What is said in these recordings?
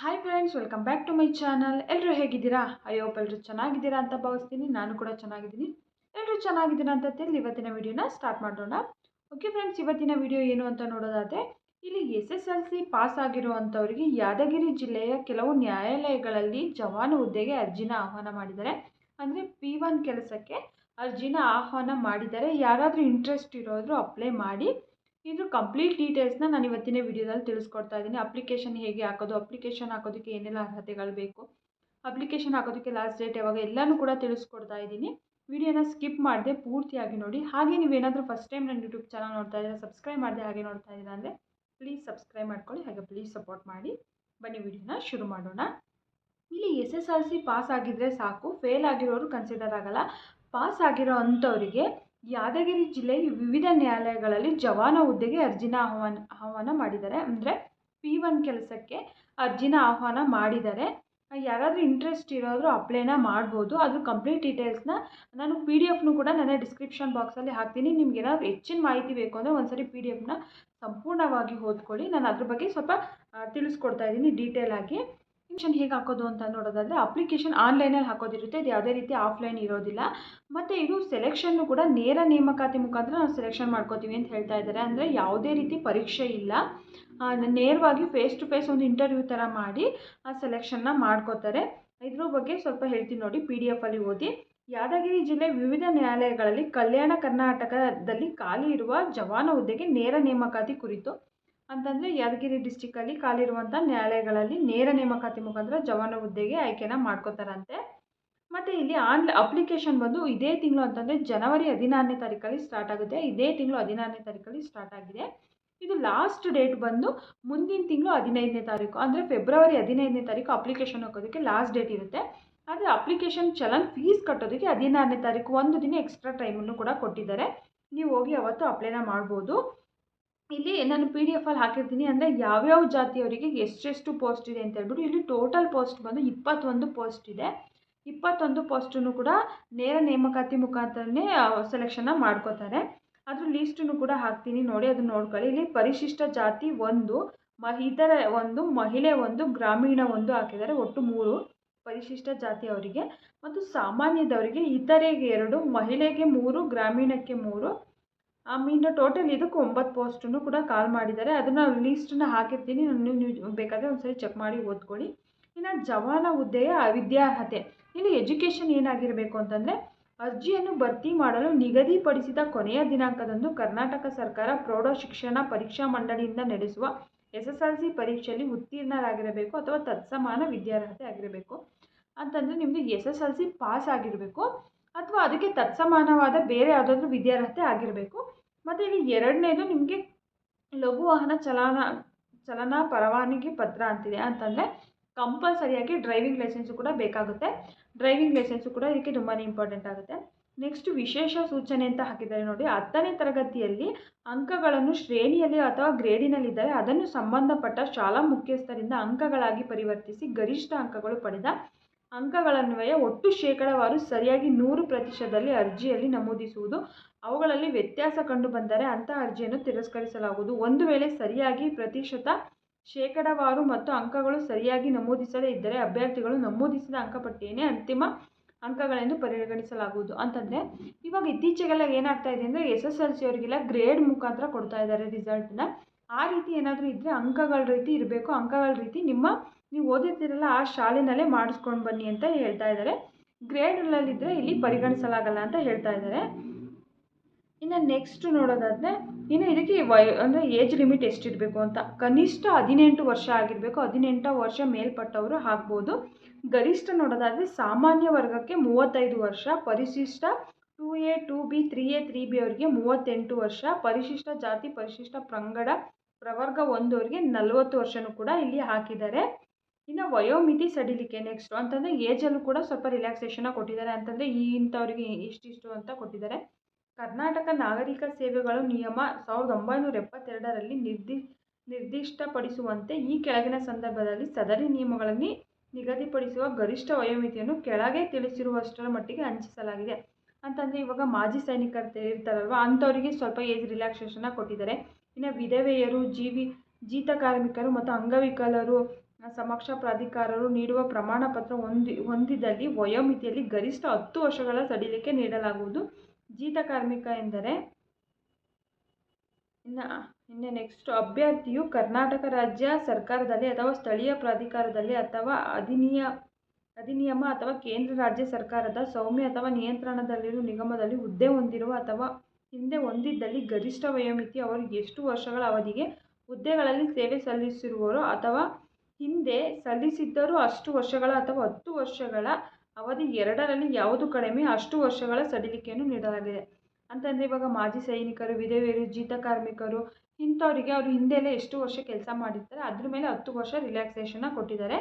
Hi friends welcome back to my channel ಎಲ್ಲರೂ ಹೇಗಿದ್ದೀರಾ? ಅಯ್ಯೋ ಎಲ್ಲರೂ ಚೆನ್ನಾಗಿದ್ದೀರಾ ಅಂತ ಭಾವಿಸ್ತೀನಿ. ನಾನು ಕೂಡ ಚೆನ್ನಾಗಿದ್ದೀನಿ. ಎಲ್ಲರೂ ಚೆನ್ನಾಗಿದ್ದೀರಾ ಅಂತ ತಿಳಿದು ಇವತ್ತಿನ ವಿಡಿಯೋನ ಸ್ಟಾರ್ಟ್ ಮಾಡೋಣ. ಓಕೆ ಫ್ರೆಂಡ್ಸ್ ಇವತ್ತಿನ ವಿಡಿಯೋ ಏನು ಅಂತ ನೋಡೋದಾದರೆ, ಇಲ್ಲಿ S S L C pass ಆಗಿರುವಂಥವರಿಗೆ Yadgir ಜಿಲ್ಲೆಯ ಕೆಲವು ನ್ಯಾಯಾಲಯಗಳಲ್ಲಿ ಜವಾನು ಹುದ್ದೆಗೆ ಅರ್ಜಿನ ಆಹ್ವಾನ ಮಾಡಿದ್ದಾರೆ. ಅಂದರೆ ಪಿ ಒನ್ ಕೆಲಸಕ್ಕೆ ಅರ್ಜಿನ ಆಹ್ವಾನ ಮಾಡಿದ್ದಾರೆ ಯಾರಾದರೂ ಇಂಟ್ರೆಸ್ಟ್ ಇರೋದ್ರು ಅಪ್ಲೈ ಮಾಡಿ. ಇದು ಕಂಪ್ಲೀಟ್ ಡೀಟೇಲ್ಸ್ನ ನಾನು ಇವತ್ತಿನ ವಿಡಿಯೋದಲ್ಲಿ ತಿಳಿಸ್ಕೊಡ್ತಾ ಇದ್ದೀನಿ. ಅಪ್ಲಿಕೇಶನ್ ಹೇಗೆ ಹಾಕೋದು ಅಪ್ಲಿಕೇಶನ್ ಹಾಕೋದಕ್ಕೆ ಏನೆಲ್ಲ ಅರ್ಹತೆಗಳು ಬೇಕು ಅಪ್ಲಿಕೇಶನ್ ಹಾಕೋದಕ್ಕೆ ಲಾಸ್ಟ್ ಡೇಟ್ ಯಾವಾಗ ಎಲ್ಲನೂ ಕೂಡ ತಿಳಿಸ್ಕೊಡ್ತಾ ಇದ್ದೀನಿ. ವಿಡಿಯೋನ ಸ್ಕಿಪ್ ಮಾಡದೆ ಪೂರ್ತಿಯಾಗಿ ನೋಡಿ. ಹಾಗೆ ನೀವೇನಾದರೂ ಫಸ್ಟ್ ಟೈಮ್ ನನ್ನ ಯೂಟ್ಯೂಬ್ ಚಾನಲ್ ನೋಡ್ತಾ ಇದ್ದೀರಾ ಸಬ್ಸ್ಕ್ರೈಬ್ ಮಾಡದೆ ಹಾಗೆ ನೋಡ್ತಾ ಇದ್ದೀರಾ ಅಂದರೆ ಪ್ಲೀಸ್ ಸಬ್ಸ್ಕ್ರೈಬ್ ಮಾಡ್ಕೊಳ್ಳಿ. ಹಾಗೆ ಪ್ಲೀಸ್ ಸಪೋರ್ಟ್ ಮಾಡಿ. ಬನ್ನಿ ವಿಡಿಯೋನ ಶುರು ಮಾಡೋಣ. ಇಲ್ಲಿ S S L C pass ಆಗಿದ್ದರೆ ಸಾಕು. ಫೇಲ್ ಆಗಿರೋರು ಕನ್ಸಿಡರ್ ಆಗಲ್ಲ. ಪಾಸ್ ಆಗಿರೋ ಅಂಥವರಿಗೆ ಯಾದಗಿರಿ ಜಿಲ್ಲೆಯ ವಿವಿಧ ನ್ಯಾಯಾಲಯಗಳಲ್ಲಿ ಜವಾನ ಹುದ್ದೆಗೆ ಅರ್ಜಿನ ಆಹ್ವಾನ ಆಹ್ವಾನ ಮಾಡಿದ್ದಾರೆ. ಅಂದರೆ ಪಿ ಒನ್ ಕೆಲಸಕ್ಕೆ ಅರ್ಜಿನ ಆಹ್ವಾನ ಮಾಡಿದ್ದಾರೆ. ಯಾರಾದರೂ ಇಂಟ್ರೆಸ್ಟ್ ಇರೋರು ಅಪ್ಲೈನ ಮಾಡ್ಬೋದು. ಅದ್ರ ಕಂಪ್ಲೀಟ್ ಡೀಟೇಲ್ಸ್ನ ನಾನು ಪಿ ಡಿ ಎಫ್ನು ಕೂಡ ನನ್ನ ಡಿಸ್ಕ್ರಿಪ್ಷನ್ ಬಾಕ್ಸಲ್ಲಿ ಹಾಕ್ತೀನಿ. ನಿಮ್ಗೆ ಏನಾದರೂ ಹೆಚ್ಚಿನ ಮಾಹಿತಿ ಬೇಕು ಅಂದರೆ ಒಂದ್ಸರಿ ಪಿ ಡಿ ಎಫ್ನ ಸಂಪೂರ್ಣವಾಗಿ ಓದ್ಕೊಳ್ಳಿ. ನಾನು ಅದ್ರ ಬಗ್ಗೆ ಸ್ವಲ್ಪ ತಿಳಿಸ್ಕೊಡ್ತಾ ಇದ್ದೀನಿ ಡೀಟೇಲಾಗಿ ಅಪ್ಲಿಕೇಶನ್ ಹೇಗೆ ಹಾಕೋದು ಅಂತ ನೋಡೋದಾದರೆ ಅಪ್ಲಿಕೇಶನ್ ಆನ್ಲೈನಲ್ಲಿ ಹಾಕೋದಿರುತ್ತೆ. ಇದು ಯಾವುದೇ ರೀತಿ ಆಫ್ಲೈನ್ ಇರೋದಿಲ್ಲ. ಮತ್ತು ಇದು ಸೆಲೆಕ್ಷನ್ನು ಕೂಡ ನೇರ ನೇಮಕಾತಿ ಮುಖಾಂತರ ನಾವು ಸೆಲೆಕ್ಷನ್ ಮಾಡ್ಕೋತೀವಿ ಅಂತ ಹೇಳ್ತಾ ಇದ್ದಾರೆ. ಅಂದರೆ ಯಾವುದೇ ರೀತಿ ಪರೀಕ್ಷೆ ಇಲ್ಲ. ನೇರವಾಗಿ ಫೇಸ್ ಟು ಫೇಸ್ ಒಂದು ಇಂಟರ್ವ್ಯೂ ಥರ ಮಾಡಿ, ಆ ಸೆಲೆಕ್ಷನ್ನ ಮಾಡ್ಕೋತಾರೆ. ಇದ್ರ ಬಗ್ಗೆ ಸ್ವಲ್ಪ ಹೇಳ್ತೀನಿ ನೋಡಿ ಪಿ ಡಿ ಎಫಲ್ಲಿ ಓದಿ. ಯಾದಗಿರಿ ಜಿಲ್ಲೆ ವಿವಿಧ ನ್ಯಾಯಾಲಯಗಳಲ್ಲಿ ಕಲ್ಯಾಣ ಕರ್ನಾಟಕದಲ್ಲಿ ಖಾಲಿ ಇರುವ ಜವಾನ ಹುದ್ದೆಗೆ ನೇರ ನೇಮಕಾತಿ ಕುರಿತು ಅಂತಂದರೆ ಯಾದಗಿರಿ ಡಿಸ್ಟಿಕ್ಕಲ್ಲಿ ಖಾಲಿರುವಂಥ ನ್ಯಾಯಾಲಯಗಳಲ್ಲಿ ನೇರ ನೇಮಕಾತಿ ಮುಖಾಂತರ ಜವಾನ ಹುದ್ದೆಗೆ ಆಯ್ಕೆನ ಮಾಡ್ಕೋತಾರಂತೆ. ಮತ್ತು ಇಲ್ಲಿ ಆನ್ ಅಪ್ಲಿಕೇಶನ್ ಬಂದು ಇದೇ ತಿಂಗಳು ಅಂತಂದರೆ ಜನವರಿ ಹದಿನಾರನೇ ತಾರೀಕಲ್ಲಿ ಸ್ಟಾರ್ಟ್ ಆಗುತ್ತೆ. ಇದೇ ತಿಂಗಳು ಹದಿನಾರನೇ ತಾರೀಕಲ್ಲಿ ಸ್ಟಾರ್ಟ್ ಆಗಿದೆ. ಇದು ಲಾಸ್ಟ್ ಡೇಟ್ ಬಂದು ಮುಂದಿನ ತಿಂಗಳು ಹದಿನೈದನೇ ತಾರೀಕು, ಅಂದರೆ ಫೆಬ್ರವರಿ ಹದಿನೈದನೇ ತಾರೀಕು ಅಪ್ಲಿಕೇಶನ್ ಹಾಕೋದಕ್ಕೆ ಲಾಸ್ಟ್ ಡೇಟ್ ಇರುತ್ತೆ. ಆದರೆ ಅಪ್ಲಿಕೇಶನ್ ಚಲನ್ ಫೀಸ್ ಕಟ್ಟೋದಕ್ಕೆ ಹದಿನಾರನೇ ತಾರೀಕು ಒಂದು ದಿನ ಎಕ್ಸ್ಟ್ರಾ ಟೈಮನ್ನು ಕೂಡ ಕೊಟ್ಟಿದ್ದಾರೆ. ನೀವು ಹೋಗಿ ಅವತ್ತು ಅಪ್ಲೈನ ಮಾಡ್ಬೋದು. ಇಲ್ಲಿ ನಾನು ಪಿ ಡಿ ಎಫಲ್ಲಿ ಹಾಕಿರ್ತೀನಿ ಅಂದರೆ ಯಾವ್ಯಾವ ಜಾತಿಯವರಿಗೆ ಎಷ್ಟೆಷ್ಟು ಪೋಸ್ಟ್ ಇದೆ ಅಂತ ಹೇಳ್ಬಿಟ್ಟು ಇಲ್ಲಿ ಟೋಟಲ್ ಪೋಸ್ಟ್ ಬಂದು ಇಪ್ಪತ್ತೊಂದು ಪೋಸ್ಟ್ ಇದೆ. ಇಪ್ಪತ್ತೊಂದು ಪೋಸ್ಟನ್ನು ಕೂಡ ನೇರ ನೇಮಕಾತಿ ಮುಖಾಂತರನೇ ಸೆಲೆಕ್ಷನ್ನ ಮಾಡ್ಕೋತಾರೆ. ಅದ್ರ ಲೀಸ್ಟನ್ನು ಕೂಡ ಹಾಕ್ತೀನಿ ನೋಡಿ, ಅದನ್ನ ನೋಡ್ಕೊಳ್ಳಿ. ಇಲ್ಲಿ ಪರಿಶಿಷ್ಟ ಜಾತಿ ಒಂದು, ಮಹಿತರ ಒಂದು, ಮಹಿಳೆ ಒಂದು, ಗ್ರಾಮೀಣ ಒಂದು ಹಾಕಿದ್ದಾರೆ, ಒಟ್ಟು ಮೂರು ಪರಿಶಿಷ್ಟ ಜಾತಿಯವರಿಗೆ ಮತ್ತು ಸಾಮಾನ್ಯದವರಿಗೆ ಇತರೆಗೆ ಎರಡು, ಮಹಿಳೆಗೆ ಮೂರು, ಗ್ರಾಮೀಣಕ್ಕೆ ಮೂರು ಆಮೇಲೆ ಟೋಟಲ್ ಇದಕ್ಕೆ ಒಂಬತ್ತು ಪೋಸ್ಟನ್ನು ಕೂಡ ಕಾಲ್ ಮಾಡಿದ್ದಾರೆ. ಅದನ್ನು ಲೀಸ್ಟನ್ನು ಹಾಕಿರ್ತೀನಿ. ನೀವು ನೀವು ಬೇಕಾದರೆ ಒಂದ್ಸರಿ ಚೆಕ್ ಮಾಡಿ ಓದ್ಕೊಳ್ಳಿ. ಇನ್ನು ಜವಾನ ಹುದ್ದೆಯ ವಿದ್ಯಾರ್ಹತೆ. ಇಲ್ಲಿ ಎಜುಕೇಷನ್ ಏನಾಗಿರಬೇಕು ಅಂತಂದರೆ, ಅರ್ಜಿಯನ್ನು ಭರ್ತಿ ಮಾಡಲು ನಿಗದಿಪಡಿಸಿದ ಕೊನೆಯ ದಿನಾಂಕದಂದು ಕರ್ನಾಟಕ ಸರ್ಕಾರ ಪ್ರೌಢ ಶಿಕ್ಷಣ ಪರೀಕ್ಷಾ ಮಂಡಳಿಯಿಂದ ನಡೆಸುವ ಎಸ್ ಎಸ್ ಎಲ್ ಸಿ ಪರೀಕ್ಷೆಯಲ್ಲಿ ಉತ್ತೀರ್ಣರಾಗಿರಬೇಕು ಅಥವಾ ತತ್ಸಮಾನ ವಿದ್ಯಾರ್ಹತೆ ಆಗಿರಬೇಕು. ಅಂತಂದರೆ ನಿಮ್ಮದು S S L C pass ಆಗಿರಬೇಕು. ಅಥವಾ ಅದಕ್ಕೆ ತತ್ಸಮಾನವಾದ ಬೇರೆ ಯಾವುದಾದ್ರೂ ವಿದ್ಯಾರ್ಹತೆ ಆಗಿರಬೇಕು. ಮತ್ತು ಇಲ್ಲಿ ಎರಡನೇದು ನಿಮಗೆ ಲಘು ವಾಹನ ಚಲನ ಚಲನ ಪರವಾನಗಿ ಪತ್ರ ಅಂತಿದೆ. ಅಂತಂದರೆ ಕಂಪಲ್ಸರಿಯಾಗಿ ಡ್ರೈವಿಂಗ್ ಲೈಸೆನ್ಸು ಕೂಡ ಬೇಕಾಗುತ್ತೆ. ಡ್ರೈವಿಂಗ್ ಲೈಸೆನ್ಸು ಕೂಡ ಇದಕ್ಕೆ ತುಂಬಾ ಇಂಪಾರ್ಟೆಂಟ್ ಆಗುತ್ತೆ. ನೆಕ್ಸ್ಟ್ ವಿಶೇಷ ಸೂಚನೆ ಅಂತ ಹಾಕಿದ್ದಾರೆ ನೋಡಿ. ಹತ್ತನೇ ತರಗತಿಯಲ್ಲಿ ಅಂಕಗಳನ್ನು ಶ್ರೇಣಿಯಲ್ಲಿ ಅಥವಾ ಗ್ರೇಡಿನಲ್ಲಿದ್ದರೆ ಅದನ್ನು ಸಂಬಂಧಪಟ್ಟ ಶಾಲಾ ಮುಖ್ಯಸ್ಥರಿಂದ ಅಂಕಗಳಾಗಿ ಪರಿವರ್ತಿಸಿ ಗರಿಷ್ಠ ಅಂಕಗಳು ಪಡೆದ ಅಂಕಗಳನ್ವಯ ಒಟ್ಟು ಶೇಕಡವಾರು ಸರಿಯಾಗಿ ನೂರು ಪ್ರತಿಶತದಲ್ಲಿ ಅರ್ಜಿಯಲ್ಲಿ ನಮೂದಿಸುವುದು. ಅವುಗಳಲ್ಲಿ ವ್ಯತ್ಯಾಸ ಕಂಡು ಬಂದರೆ ಅಂಥ ಅರ್ಜಿಯನ್ನು ತಿರಸ್ಕರಿಸಲಾಗುವುದು. ಒಂದು ವೇಳೆ ಸರಿಯಾಗಿ ಪ್ರತಿಶತ ಶೇಕಡಾವಾರು ಮತ್ತು ಅಂಕಗಳು ಸರಿಯಾಗಿ ನಮೂದಿಸದೇ ಇದ್ದರೆ ಅಭ್ಯರ್ಥಿಗಳು ನಮೂದಿಸಿದ ಅಂಕಪಟ್ಟಿಯನ್ನೇ ಅಂತಿಮ ಅಂಕಗಳೆಂದು ಪರಿಗಣಿಸಲಾಗುವುದು. ಅಂತಂದರೆ, ಇವಾಗ ಇತ್ತೀಚೆಗೆಲ್ಲ ಏನಾಗ್ತಾ ಇದೆ ಅಂದರೆ ಎಸ್ ಎಸ್ ಎಲ್ ಸಿ ಅವರಿಗೆಲ್ಲ ಗ್ರೇಡ್ ಮುಖಾಂತರ ಕೊಡ್ತಾ ಇದ್ದಾರೆ ರಿಸಲ್ಟನ್ನ ಆ ರೀತಿ ಏನಾದರೂ ಇದ್ದರೆ ಅಂಕಗಳ ರೀತಿ ಇರಬೇಕು, ಅಂಕಗಳ ರೀತಿ ನಿಮ್ಮ, ನೀವು ಓದಿರ್ತೀರಲ್ಲ ಆ ಶಾಲೆಯಲ್ಲೇ ಮಾಡಿಸ್ಕೊಂಡು ಬನ್ನಿ ಅಂತ ಹೇಳ್ತಾ ಇದ್ದಾರೆ ಗ್ರೇಡ್ಗಳಲ್ಲಿದ್ದರೆ ಇಲ್ಲಿ ಪರಿಗಣಿಸಲಾಗಲ್ಲ ಅಂತ ಹೇಳ್ತಾ ಇದ್ದಾರೆ ಇನ್ನು ನೆಕ್ಸ್ಟ್ ನೋಡೋದಾದರೆ, ಇನ್ನು ಇದಕ್ಕೆ ವಯ ಅಂದರೆ ಏಜ್ ಲಿಮಿಟ್ ಎಷ್ಟಿರಬೇಕು ಅಂತ. ಕನಿಷ್ಠ ಹದಿನೆಂಟು ವರ್ಷ ಆಗಿರಬೇಕು, ಹದಿನೆಂಟು ವರ್ಷ ಮೇಲ್ಪಟ್ಟವರು ಆಗ್ಬೋದು. ಗರಿಷ್ಠ ನೋಡೋದಾದರೆ ಸಾಮಾನ್ಯ ವರ್ಗಕ್ಕೆ ಮೂವತ್ತೈದು ವರ್ಷ, ಪರಿಶಿಷ್ಟ two A two B three A three B ಅವರಿಗೆ ಮೂವತ್ತೆಂಟು ವರ್ಷ, ಪರಿಶಿಷ್ಟ ಜಾತಿ, ಪರಿಶಿಷ್ಟ ಪಂಗಡ ಪ್ರವರ್ಗ ಒಂದವರಿಗೆ ನಲವತ್ತು ವರ್ಷನೂ ಕೂಡ ಇಲ್ಲಿ ಹಾಕಿದ್ದಾರೆ. ಇನ್ನು ವಯೋಮಿತಿ ಸಡಿಲಿಕೆ ನೆಕ್ಸ್ಟು ಅಂತಂದರೆ ಏಜಲ್ಲೂ ಕೂಡ ಸ್ವಲ್ಪ ರಿಲ್ಯಾಕ್ಸೇಷನ್ನ ಕೊಟ್ಟಿದ್ದಾರೆ ಅಂತಂದರೆ ಈ ಇಂಥವ್ರಿಗೆ ಇಷ್ಟಿಷ್ಟು ಅಂತ ಕೊಟ್ಟಿದ್ದಾರೆ. ಕರ್ನಾಟಕ ನಾಗರಿಕ ಸೇವೆಗಳು ನಿಯಮ ಸಾವಿರದ ಒಂಬೈನೂರ ಎಪ್ಪತ್ತೆರಡರಲ್ಲಿ ನಿರ್ದಿ, ನಿರ್ದಿಷ್ಟಪಡಿಸುವಂತೆ ಈ ಕೆಳಗಿನ ಸಂದರ್ಭದಲ್ಲಿ ಸದರಿ ನಿಯಮಗಳಲ್ಲಿ ನಿಗದಿಪಡಿಸುವ ಗರಿಷ್ಠ ವಯೋಮಿತಿಯನ್ನು ಕೆಳಗೆ ತಿಳಿಸಿರುವಷ್ಟರ ಮಟ್ಟಿಗೆ ಹಂಚಿಸಲಾಗಿದೆ. ಅಂತಂದರೆ ಇವಾಗ ಮಾಜಿ ಸೈನಿಕರು ಇರ್ತಾರಲ್ವ, ಅಂಥವರಿಗೆ ಸ್ವಲ್ಪ ಏಜ್ ರಿಲ್ಯಾಕ್ಸೇಷನ್ನ ಕೊಟ್ಟಿದ್ದಾರೆ. ಇನ್ನು ವಿಧವೆಯರು, ಜೀವಿ ಜೀತ ಕಾರ್ಮಿಕರು ಮತ್ತು ಅಂಗವಿಕಲರು ಸಮಕ್ಷ ಪ್ರಾಧಿಕಾರರು ನೀಡುವ ಪ್ರಮಾಣ ಪತ್ರ ಹೊಂದಿ, ಹೊಂದಿದಲ್ಲಿ ವಯೋಮಿತಿಯಲ್ಲಿ ಗರಿಷ್ಠ ಹತ್ತು ವರ್ಷಗಳ ಸಡಿಲಿಕೆ ನೀಡಲಾಗುವುದು. ಜೀತ ಕಾರ್ಮಿಕ ಎಂದರೆ ಇನ್ನು ಇನ್ನು ನೆಕ್ಸ್ಟ್ ಅಭ್ಯರ್ಥಿಯು ಕರ್ನಾಟಕ ರಾಜ್ಯ ಸರ್ಕಾರದಲ್ಲಿ ಅಥವಾ ಸ್ಥಳೀಯ ಪ್ರಾಧಿಕಾರದಲ್ಲಿ ಅಥವಾ ಅಧಿನಿಯ, ಅಧಿನಿಯಮ ಅಥವಾ ಕೇಂದ್ರ ರಾಜ್ಯ ಸರ್ಕಾರದ ಸೌಮ್ಯ ಅಥವಾ ನಿಯಂತ್ರಣದಲ್ಲಿರುವ ನಿಗಮದಲ್ಲಿ ಹುದ್ದೆ ಹೊಂದಿರುವ ಅಥವಾ ಹಿಂದೆ ಹೊಂದಿದ್ದಲ್ಲಿ ಗರಿಷ್ಠ ವಯೋಮಿತಿ, ಅವರು ಎಷ್ಟು ವರ್ಷಗಳ ಅವಧಿಗೆ ಹುದ್ದೆಗಳಲ್ಲಿ ಸೇವೆ ಸಲ್ಲಿಸಿರುವರೋ ಅಥವಾ ಹಿಂದೆ ಸಲ್ಲಿಸಿದ್ದರೂ ಅಷ್ಟು ವರ್ಷಗಳ ಅಥವಾ ಹತ್ತು ವರ್ಷಗಳ ಅವಧಿ ಎರಡರಲ್ಲಿ ಯಾವುದು ಕಡಿಮೆ, ಅಷ್ಟು ವರ್ಷಗಳ ಸಡಿಲಿಕೆಯನ್ನು ನೀಡಲಾಗಿದೆ. ಅಂತಂದರೆ ಇವಾಗ ಮಾಜಿ ಸೈನಿಕರು, ವಿಧವೆಯರು, ಜೀತ ಕಾರ್ಮಿಕರು, ಇಂಥವರಿಗೆ ಅವರು ಹಿಂದೆಲ್ಲ ಎಷ್ಟು ವರ್ಷ ಕೆಲಸ ಮಾಡಿರ್ತಾರೆ, ಅದ್ರ ಮೇಲೆ ಹತ್ತು ವರ್ಷ ರಿಲ್ಯಾಕ್ಸೇಷನ್ನ ಕೊಟ್ಟಿದ್ದಾರೆ.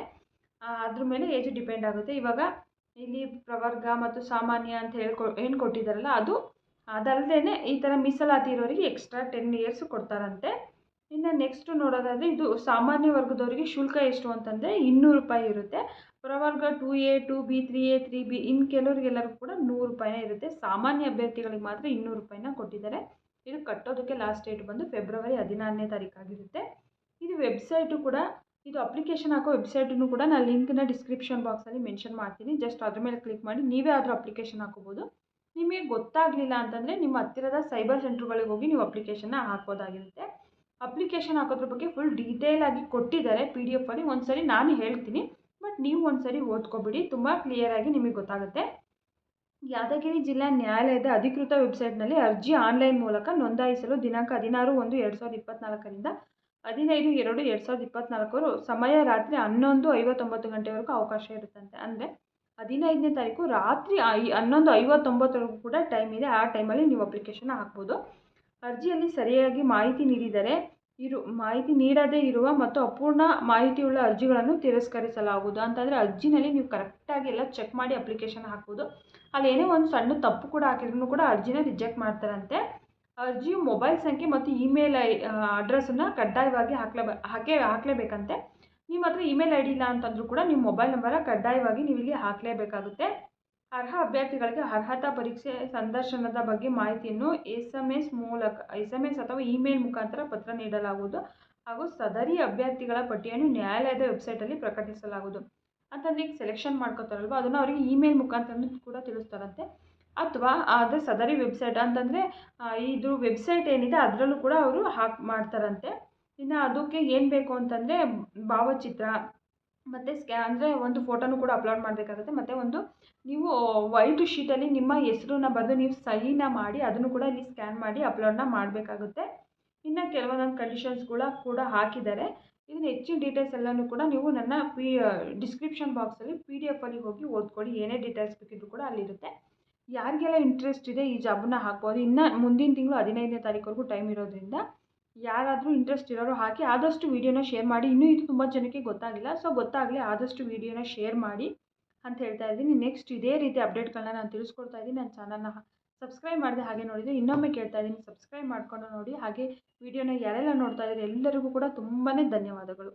ಅದ್ರ ಮೇಲೆ ಏಜ್ ಡಿಪೆಂಡ್ ಆಗುತ್ತೆ. ಇವಾಗ ಇಲ್ಲಿ ಪ್ರವರ್ಗ ಮತ್ತು ಸಾಮಾನ್ಯ ಅಂತ ಹೇಳ್ಕೊ ಏನು ಕೊಟ್ಟಿದ್ದಾರಲ್ಲ ಅದು ಅದಲ್ಲದೆ ಈ ಥರ ಮೀಸಲಾತಿ ಇರೋರಿಗೆ ಎಕ್ಸ್ಟ್ರಾ ಟೆನ್ ಇಯರ್ಸ್ ಕೊಡ್ತಾರಂತೆ. ಇನ್ನು ನೆಕ್ಸ್ಟು ನೋಡೋದಾದರೆ ಇದು ಸಾಮಾನ್ಯ ವರ್ಗದವರಿಗೆ ಶುಲ್ಕ ಎಷ್ಟು ಅಂತಂದರೆ ಇನ್ನೂರು ರೂಪಾಯಿ ಇರುತ್ತೆ. ಪ್ರವರ್ಗ two A two B three A three B ಇನ್ನು ಕೆಲವರಿಗೆಲ್ಲರಿಗೂ ಕೂಡ ನೂರು ರೂಪಾಯಿನೇ ಇರುತ್ತೆ. ಸಾಮಾನ್ಯ ಅಭ್ಯರ್ಥಿಗಳಿಗೆ ಮಾತ್ರ ಇನ್ನೂರು ರೂಪಾಯಿನ ಕೊಟ್ಟಿದ್ದಾರೆ. ಇದು ಕಟ್ಟೋದಕ್ಕೆ ಲಾಸ್ಟ್ ಡೇಟ್ ಬಂದು ಫೆಬ್ರವರಿ ಹದಿನಾರನೇ ತಾರೀಕಾಗಿರುತ್ತೆ ಇದು ವೆಬ್ಸೈಟು ಕೂಡ, ಇದು ಅಪ್ಲಿಕೇಶನ್ ಹಾಕೋ ವೆಬ್ಸೈಟನ್ನು ಕೂಡ ನಾನು ಲಿಂಕ್ನ ಡಿಸ್ಕ್ರಿಪ್ಷನ್ ಬಾಕ್ಸಲ್ಲಿ ಮೆನ್ಷನ್ ಮಾಡ್ತೀನಿ. ಜಸ್ಟ್ ಅದ್ರ ಮೇಲೆ ಕ್ಲಿಕ್ ಮಾಡಿ ನೀವೇ ಆದರೂ ಅಪ್ಲಿಕೇಶನ್ ಹಾಕೋಬೋದು. ನಿಮಗೆ ಗೊತ್ತಾಗಲಿಲ್ಲ ಅಂತಂದರೆ ನಿಮ್ಮ ಹತ್ತಿರದ ಸೈಬರ್ ಸೆಂಟ್ರ್ಗಳಿಗೆ ಹೋಗಿ ನೀವು ಅಪ್ಲಿಕೇಶನ್ನ ಹಾಕೋದಾಗಿರುತ್ತೆ ಅಪ್ಲಿಕೇಶನ್ ಹಾಕೋದ್ರ ಬಗ್ಗೆ ಫುಲ್ ಡೀಟೇಲ್ ಆಗಿ ಕೊಟ್ಟಿದ್ದಾರೆ. ಪಿ ಡಿ ಎಫಲ್ಲಿ ಒಂದು ಸರಿ ನಾನು ಹೇಳ್ತೀನಿ. ಬಟ್ ನೀವು ಒಂದು ಸರಿ ಓದ್ಕೊಬಿಡಿ. ತುಂಬ ಕ್ಲಿಯರಾಗಿ ನಿಮಗೆ ಗೊತ್ತಾಗುತ್ತೆ. ಯಾದಗಿರಿ ಜಿಲ್ಲಾ ನ್ಯಾಯಾಲಯದ ಅಧಿಕೃತ ವೆಬ್ಸೈಟ್ನಲ್ಲಿ ಅರ್ಜಿ ಆನ್ಲೈನ್ ಮೂಲಕ ನೋಂದಾಯಿಸಲು ದಿನಾಂಕ ಹದಿನಾರು ಒಂದು ಎರಡು ಸಾವಿರದ ಇಪ್ಪತ್ತ್ನಾಲ್ಕರಿಂದ ಹದಿನೈದು ಎರಡು ಎರಡು ಸಾವಿರದ ಇಪ್ಪತ್ತ್ನಾಲ್ಕರು ಸಮಯ ರಾತ್ರಿ ಹನ್ನೊಂದು ಐವತ್ತೊಂಬತ್ತು ಗಂಟೆವರೆಗೂ ಅವಕಾಶ ಇರುತ್ತಂತೆ. ಅಂದರೆ ಹದಿನೈದನೇ ತಾರೀಕು ರಾತ್ರಿ ಐ, ಹನ್ನೊಂದು ಐವತ್ತೊಂಬತ್ತರೆಗೂ ಕೂಡ ಟೈಮ್ ಇದೆ. ಆ ಟೈಮಲ್ಲಿ ನೀವು ಅಪ್ಲಿಕೇಶನ್ ಹಾಕ್ಬೋದು. ಅರ್ಜಿಯಲ್ಲಿ ಸರಿಯಾಗಿ ಮಾಹಿತಿ ನೀಡಿದರೆ ಇರು, ಮಾಹಿತಿ ನೀಡದೇ ಇರುವ ಮತ್ತು ಅಪೂರ್ಣ ಮಾಹಿತಿಯುಳ್ಳ ಅರ್ಜಿಗಳನ್ನು ತಿರಸ್ಕರಿಸಲಾಗುವುದು. ಅಂತಂದರೆ ಅರ್ಜಿನಲ್ಲಿ ನೀವು ಕರೆಕ್ಟಾಗಿ ಎಲ್ಲ ಚೆಕ್ ಮಾಡಿ ಅಪ್ಲಿಕೇಶನ್ ಹಾಕ್ಬೋದು. ಅಲ್ಲಿ ಏನೇ ಒಂದು ಸಣ್ಣ ತಪ್ಪು ಕೂಡ ಹಾಕಿದ್ರು ಕೂಡ ಅರ್ಜಿನ ರಿಜೆಕ್ಟ್ ಮಾಡ್ತಾರಂತೆ. ಅರ್ಜಿಯು ಮೊಬೈಲ್ ಸಂಖ್ಯೆ ಮತ್ತು ಇಮೇಲ್ ಐ ಅಡ್ರೆಸ್ಸನ್ನು ಕಡ್ಡಾಯವಾಗಿ ಹಾಕ್ಲೇಬೇ, ಹಾಕೇ, ಹಾಕಲೇಬೇಕಂತೆ. ನಿಮ್ಮ ಹತ್ರ ಇಮೇಲ್ ಐ ಡಿ ಇಲ್ಲ ಅಂತಂದರೂ ಕೂಡ ನಿಮ್ಮ ಮೊಬೈಲ್ ನಂಬರ ಕಡ್ಡಾಯವಾಗಿ ನೀವು ಇಲ್ಲಿ ಹಾಕಲೇಬೇಕಾಗುತ್ತೆ. ಅರ್ಹ ಅಭ್ಯರ್ಥಿಗಳಿಗೆ ಅರ್ಹತಾ ಪರೀಕ್ಷೆ ಸಂದರ್ಶನದ ಬಗ್ಗೆ ಮಾಹಿತಿಯನ್ನು ಎಸ್ ಎಂ ಎಸ್ ಮೂಲಕ ಎಸ್ ಎಂ ಎಸ್ ಅಥವಾ ಇಮೇಲ್ ಮುಖಾಂತರ ಪತ್ರ ನೀಡಲಾಗುವುದು ಹಾಗೂ ಸದರಿ ಅಭ್ಯರ್ಥಿಗಳ ಪಟ್ಟಿಯನ್ನು ನ್ಯಾಯಾಲಯದ ವೆಬ್ಸೈಟಲ್ಲಿ ಪ್ರಕಟಿಸಲಾಗುವುದು. ಅಂತಂದರೆ ಈಗ ಸೆಲೆಕ್ಷನ್ ಮಾಡ್ಕೋತಾರಲ್ವ, ಅದನ್ನು ಅವರಿಗೆ ಇಮೇಲ್ ಮುಖಾಂತರ ಕೂಡ ತಿಳಿಸ್ತಾರಂತೆ. ಅಥವಾ ಅದು ಸದರಿ ವೆಬ್ಸೈಟ್ ಅಂತಂದರೆ ಇದು ವೆಬ್ಸೈಟ್ ಏನಿದೆ ಅದರಲ್ಲೂ ಕೂಡ ಅವರು ಹಾಕಿ ಮಾಡ್ತಾರಂತೆ. ಇನ್ನು ಅದಕ್ಕೆ ಏನು ಬೇಕು ಅಂತಂದರೆ ಭಾವಚಿತ್ರ, ಮತ್ತು ಸ್ಕ್ಯಾ ಅಂದರೆ ಒಂದು ಫೋಟೋನು ಕೂಡ ಅಪ್ಲೋಡ್ ಮಾಡಬೇಕಾಗುತ್ತೆ. ಮತ್ತು ಒಂದು ನೀವು ವೈಟ್ ಶೀಟಲ್ಲಿ ನಿಮ್ಮ ಹೆಸ್ರನ್ನ ಬರೆದು ನೀವು ಸಹಿನ ಮಾಡಿ ಅದನ್ನು ಕೂಡ ಇಲ್ಲಿ ಸ್ಕ್ಯಾನ್ ಮಾಡಿ ಅಪ್ಲೋಡನ್ನ ಮಾಡಬೇಕಾಗುತ್ತೆ. ಇನ್ನು ಕೆಲವೊಂದೊಂದು ಕಂಡೀಷನ್ಸ್ಗಳ ಕೂಡ ಹಾಕಿದ್ದಾರೆ. ಇದನ್ನು ಹೆಚ್ಚಿನ ಡೀಟೇಲ್ಸ್ ಎಲ್ಲನೂ ಕೂಡ ನೀವು ನನ್ನ ಪಿ ಡಿಸ್ಕ್ರಿಪ್ಷನ್ ಬಾಕ್ಸಲ್ಲಿ ಪಿ ಡಿ ಎಫಲ್ಲಿ ಹೋಗಿ ಓದ್ಕೊಳ್ಳಿ. ಏನೇ ಡೀಟೇಲ್ಸ್ ಬೇಕಿದ್ರು ಕೂಡ ಅಲ್ಲಿರುತ್ತೆ. ಯಾರಿಗೆಲ್ಲ ಇಂಟ್ರೆಸ್ಟ್ ಇದೆ ಈ ಜಾಬನ್ನ ಹಾಕ್ಬೋದು? ಇನ್ನು ಮುಂದಿನ ತಿಂಗಳು ಹದಿನೈದನೇ ತಾರೀಕುವರೆಗೂ ಟೈಮ್ ಇರೋದ್ರಿಂದ ಯಾರಾದರೂ ಇಂಟ್ರೆಸ್ಟ್ ಇರೋರು ಹಾಕಿ ಆದಷ್ಟು ವೀಡಿಯೋನ ಶೇರ್ ಮಾಡಿ. ಇನ್ನೂ ಇದು ತುಂಬ ಜನಕ್ಕೆ ಗೊತ್ತಾಗಿಲ್ಲ. ಸೊ ಗೊತ್ತಾಗಲಿ ಆದಷ್ಟು ವೀಡಿಯೋನ ಶೇರ್ ಮಾಡಿ ಅಂತ ಹೇಳ್ತಾ ಇದ್ದೀನಿ. ನೆಕ್ಸ್ಟ್ ಇದೇ ರೀತಿ ಅಪ್ಡೇಟ್ಗಳನ್ನ ನಾನು ತಿಳಿಸ್ಕೊಡ್ತಾ ಇದ್ದೀನಿ. ನನ್ನ ಚಾನಲ್ನ ಸಬ್ಸ್ಕ್ರೈಬ್ ಮಾಡಿದೆ ಹಾಗೆ ನೋಡಿದರೆ ಇನ್ನೊಮ್ಮೆ ಕೇಳ್ತಾ ಇದ್ದೀನಿ. ಸಬ್ಸ್ಕ್ರೈಬ್ ಮಾಡಿಕೊಂಡು ನೋಡಿ. ಹಾಗೆ ವೀಡಿಯೋನ ಯಾರೆಲ್ಲ ನೋಡ್ತಾ ಇದ್ದಾರೆ ಎಲ್ಲರಿಗೂ ಕೂಡ ತುಂಬಾ ಧನ್ಯವಾದಗಳು.